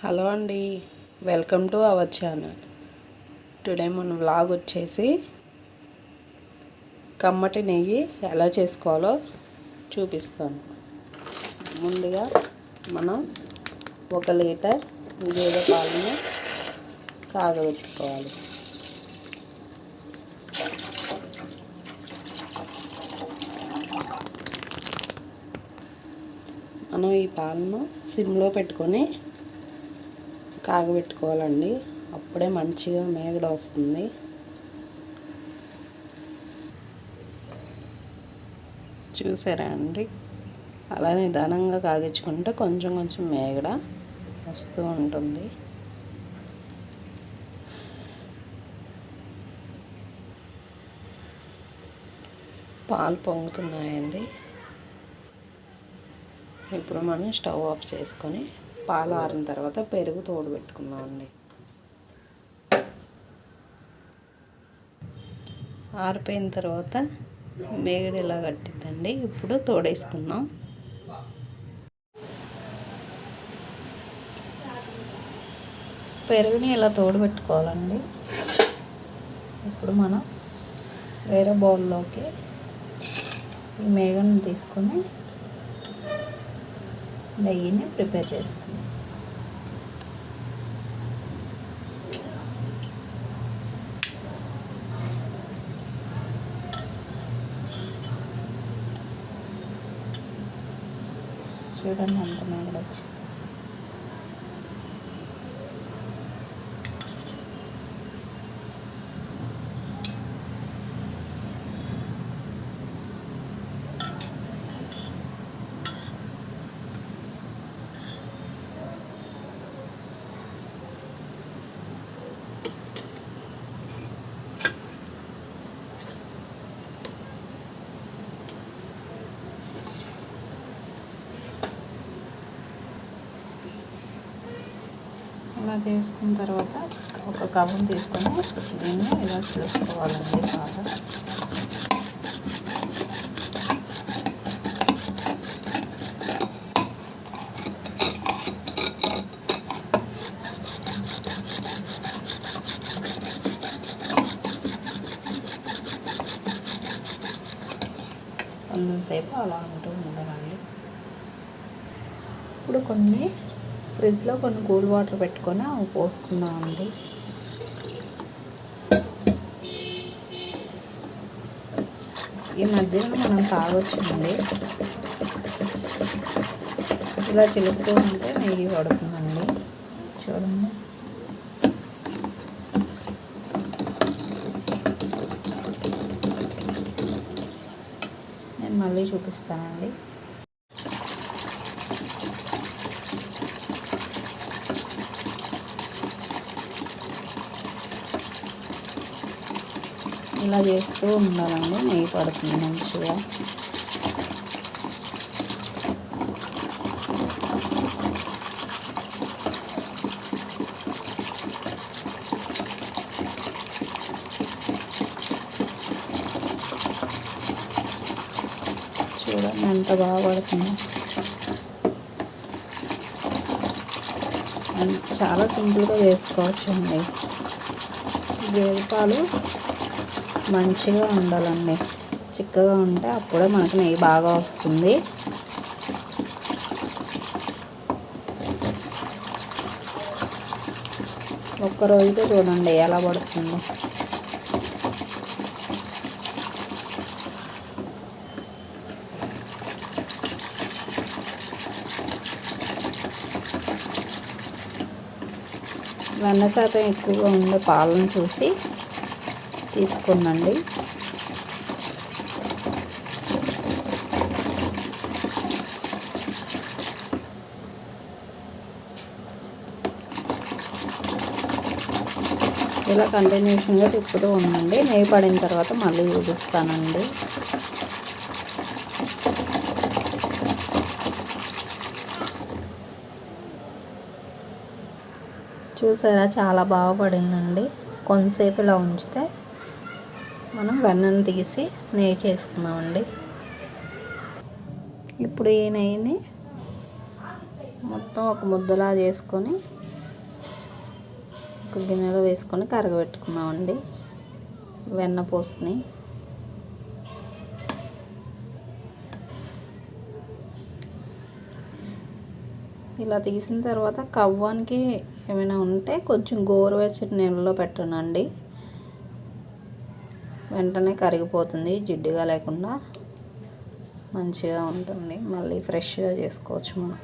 Hello అండి. Welcome to our channel. Today మన vlog వచ్చేసి కమ్మటి నెయ్యి ఎలా చేసుకోవాలో చూపిస్తాను. ముందుగా మనం ఒక లీటర్ గేదె పాలను కాగబెట్టుకోవాలి. మనం ఈ పాలను సిమ్లో పెట్టుకొని కాగబెట్టుకోవాలండి. అప్పుడే మంచిగా మేగడ వస్తుంది. చూసారా అండి? అలా నిదానంగా కాగించుకుంటే కొంచెం కొంచెం మేగడ వస్తూ ఉంటుంది. పాలు పొంగుతున్నాయండి. ఇప్పుడు మనం స్టవ్ ఆఫ్ చేసుకొని పాలు ఆరిన తర్వాత పెరుగు తోడు పెట్టుకుందామండి. ఆరిపోయిన తర్వాత మేగడి ఇలా కట్టిద్దండి? ఇప్పుడు తోడేసుకుందాం. పెరుగుని ఇలా తోడు పెట్టుకోవాలండి? ఇప్పుడు మనం వేరే బౌల్లోకి ఈ మేగను తీసుకొని నెయ్యిని ప్రిపేర్ చేసుకుందాం. చూడండి అంత మేగడ వచ్చింది ఇలా చేసుకున్న తర్వాత ఒక కవం తీసుకొని దీన్ని ఇలా చేసుకోవాలండి బాగా. కొంచెంసేపు అలా ఉంటూ ఉండాలండి. ఇప్పుడు కొన్ని ఫ్రిడ్జ్లో కొన్ని కూల్ వాటర్ పెట్టుకొని అవి పోసుకున్నామండి ఈ మధ్యలో మనం తాగొచ్చండి. ఇలా చిలుపుతూ ఉంటే నెయ్యి పడుతుందండి. చూడండి. నేను మళ్ళీ చూపిస్తానండి. ఇలా చేస్తూ ఉండాలండి. నెయ్యి పడుతుంది మంచిగా. చూడండి ఎంత బాగా పడుతుంది. చాలా సింపుల్గా చేసుకోవచ్చు అండి వేపాలు మంచిగా ఉండాలండి. చిక్కగా ఉంటే అప్పుడే మనకి నెయ్యి బాగా వస్తుంది. ఒక్క రోజుతో చూడండి ఎలా పడుతుందో. వెన్న శాతం ఎక్కువగా ఉండే పాలను చూసి తీసుకున్నండి ఇలా కంటిన్యూషన్గా తిప్పుతూ ఉండండి. నెయ్యి పడిన తర్వాత మళ్ళీ చూపిస్తానండి. చూసారా? చాలా బాగా పడిందండి. కొంతసేపు ఇలా ఉంచితే మనం వెన్నను తీసి నెయ్యి చేసుకున్నామండి ఇప్పుడు ఈ నెయ్యిని మొత్తం ఒక ముద్దలా చేసుకొని ఒక గిన్నెలో వేసుకొని కరగబెట్టుకున్నామండి వెన్న పోసుని ఇలా తీసిన తర్వాత కవ్వానికి ఏమైనా ఉంటే కొంచెం గోరువెచ్చటి నీళ్ళలో పెట్టనండి. వెంటనే కరిగిపోతుంది జిడ్డుగా లేకుండా మంచిగా ఉంటుంది. మళ్ళీ ఫ్రెష్గా చేసుకోవచ్చు మనం.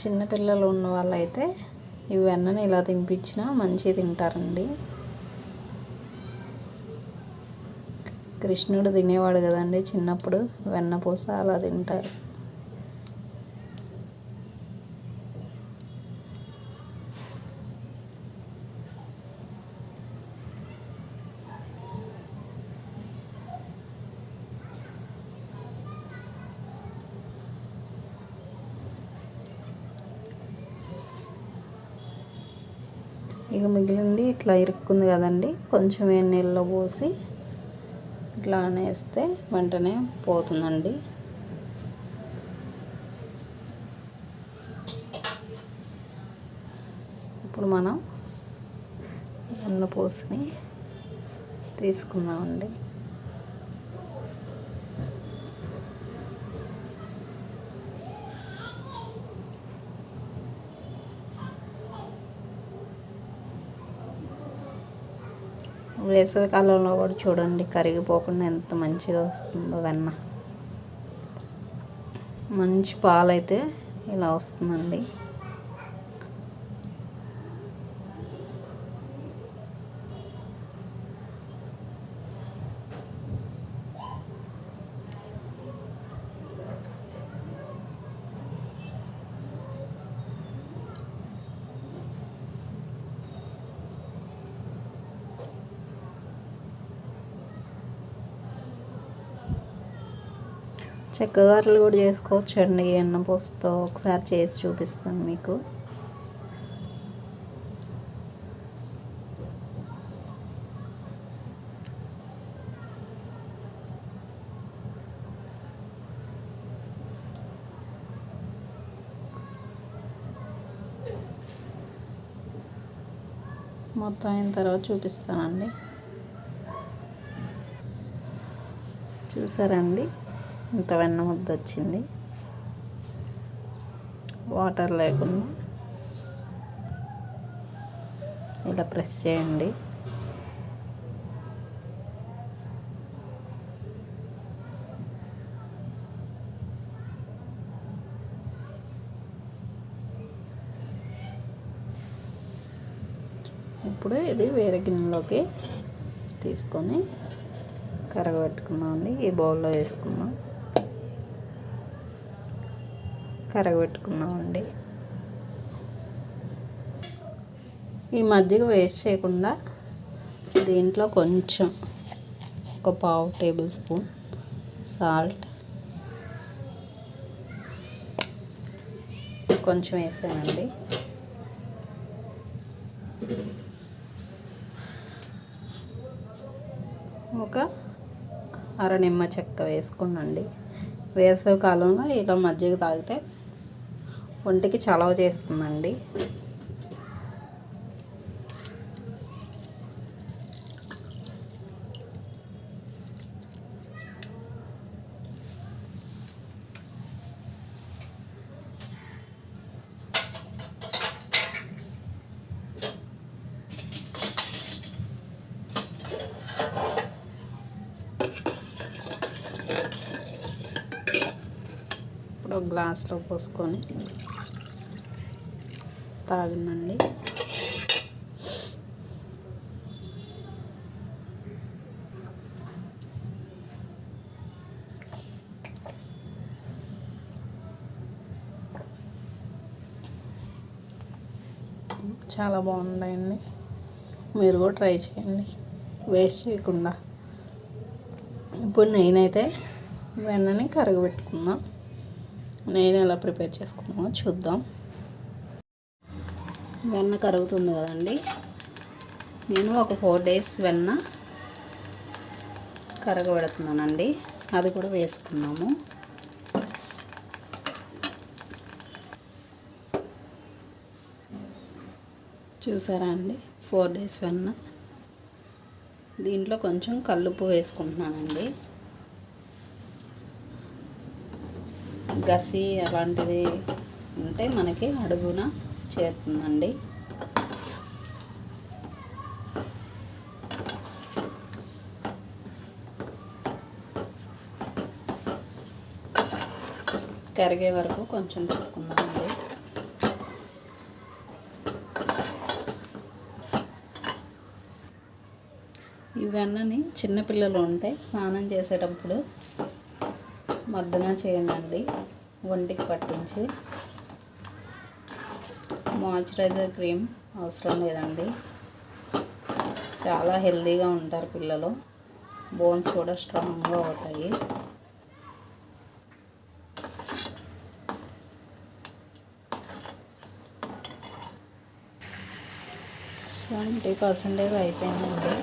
చిన్నపిల్లలు ఉన్న వాళ్ళైతే ఈ వెన్నని ఇలా తినిపించినా మంచిగా తింటారండి. కృష్ణుడు తినేవాడు కదండి చిన్నప్పుడు వెన్నపూస అలా తింటారు. ఇక మిగిలింది ఇట్లా ఇరుక్కుంది కదండి. కొంచెం నీళ్ళలో పోసి ఇట్లా అనేస్తే వెంటనే పోతుందండి. ఇప్పుడు మనం వెన్న పోసుని తీసుకుందామండి. వేసవి కాలంలో కూడా చూడండి కరిగిపోకుండా ఎంత మంచిగా వస్తుందో వెన్న. మంచి పాలైతే ఇలా వస్తుందండి. చెక్కగారలు కూడా చేసుకోవచ్చు అండి ఎన్న పోస్తో ఒకసారి చేసి చూపిస్తాను మీకు. మొత్తం అయిన తర్వాత చూపిస్తానండి. చూసారండి? ఇంత వెన్న ముద్ద వచ్చింది. వాటర్ లేకుండా ఇలా ప్రెస్ చేయండి. ఇప్పుడు ఇది వేరే గిన్నెలోకి తీసుకొని కరగబెట్టుకుందామండి. ఈ బౌల్లో వేసుకున్నాం కరగబెట్టుకుందామండి. ఈ మజ్జిగ వేస్ట్ చేయకుండా దీంట్లో కొంచెం ఒక పావు టేబుల్ స్పూన్ సాల్ట్ కొంచెం వేసానండి. ఒక అర నిమ్మ చెక్క వేసుకున్నాండి వేసవి కాలంలో ఇలా మజ్జిగ తాగితే ఒంటికి చలవ చేస్తుందండి. ఇప్పుడు గ్లాస్లో పోసుకొని తాగనండి. చాలా బాగున్నాయండి. మీరు కూడా ట్రై చేయండి. వేస్ట్ చేయకుండా. ఇప్పుడు నేనైతే వెన్నని కరగబెట్టుకుందాం. నేను ఎలా ప్రిపేర్ చేసుకుందామో చూద్దాం. వెన్న కరుగుతుంది కదండి. నేను ఒక ఫోర్ డేస్ వెన్న కరగబెడుతున్నానండి. అది కూడా వేసుకున్నాము. చూసారా అండి? ఫోర్ డేస్ వెన్న. దీంట్లో కొంచెం కల్లుప్పు వేసుకుంటున్నానండి. గసి అలాంటిది ఉంటే మనకి అడుగున చేస్తుందండి కరిగే వరకు కొంచెం తిప్పుకుందామండి ఈ వెన్నని చిన్నపిల్లలు ఉంటే స్నానం చేసేటప్పుడు మద్దన చేయండి. ఒంటికి పట్టించి మాయిశ్చరైజర్ క్రీమ్ అవసరం లేదండి. చాలా హెల్తీగా ఉంటారు పిల్లలు. బోన్స్ కూడా స్ట్రాంగ్గా అవుతాయి. సెవెంటీ పర్సెంటేజ్ అయిపోయిందండి.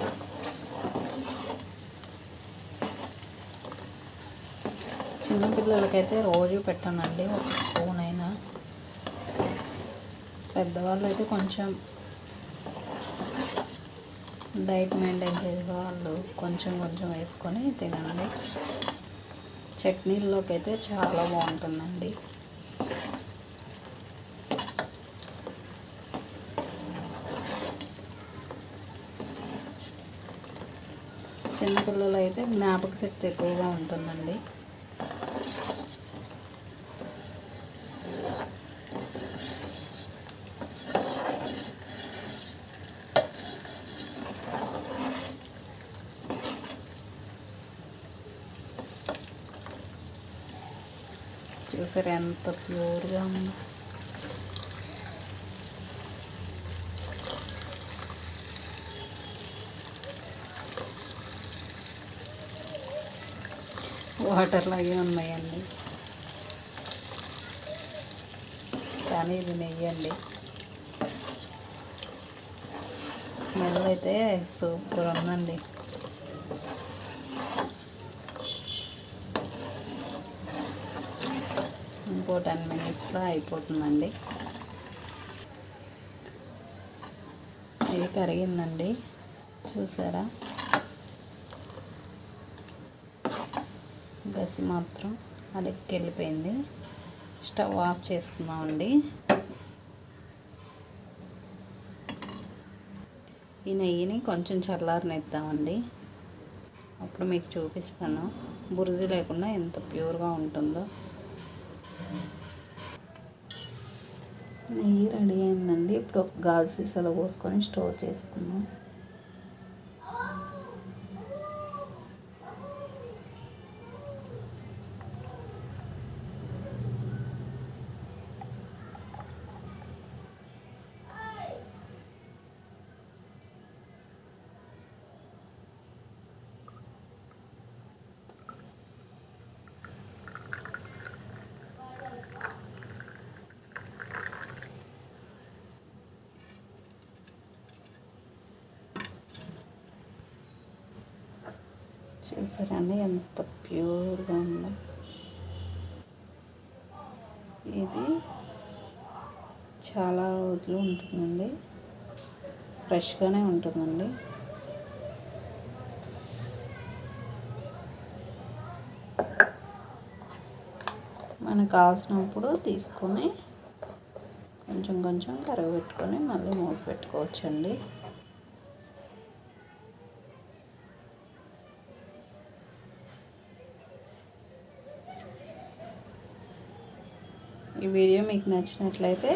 చిన్నపిల్లలకైతే రోజు పెట్టానండి ఒక స్పూన్. పెద్దవాళ్ళు అయితే కొంచెం డైట్ మెయింటైన్ చేసే వాళ్ళు కొంచెం కొంచెం వేసుకొని తినండి. చట్నీల్లోకి అయితే చాలా బాగుంటుందండి. చిన్నపిల్లలు అయితే జ్ఞాపక శక్తి ఎక్కువగా ఉంటుందండి. చూసారు ఎంత ప్యూర్గా ఉందో వాటర్ లాగే ఉన్నాయండి. కానీ ఇది నెయ్యండి. స్మెల్ అయితే సూపర్ ఉందండి. ఇంకో టెన్ మినిట్స్లో అయిపోతుందండి. ఇది కరిగిందండి. చూసారా? గసి మాత్రం అడిక్కి వెళ్ళిపోయింది స్టవ్ ఆఫ్ చేసుకుందామండి. ఈ నెయ్యిని కొంచెం చల్లారనిద్దామండి. అప్పుడు మీకు చూపిస్తాను. బురుజు లేకుండా ఎంత ప్యూర్గా ఉంటుందో. నెయ్యి రెడీ అయిందండి. ఇప్పుడు ఒక గాజు సీసాలో పోసుకొని స్టోర్ చేసుకున్నాం చూసారండి ఎంత ప్యూర్గా ఉందో. ఇది చాలా రోజులు ఉంటుందండి. ఫ్రెష్గానే ఉంటుందండి. మనకు కావాల్సినప్పుడు తీసుకొని కొంచెం కొంచెం కరగబెట్టుకొని మళ్ళీ మూత పెట్టుకోవచ్చండి. ఈ వీడియో మీకు నచ్చినట్లయితే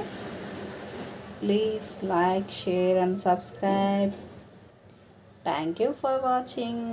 please like share and subscribe. Thank you for watching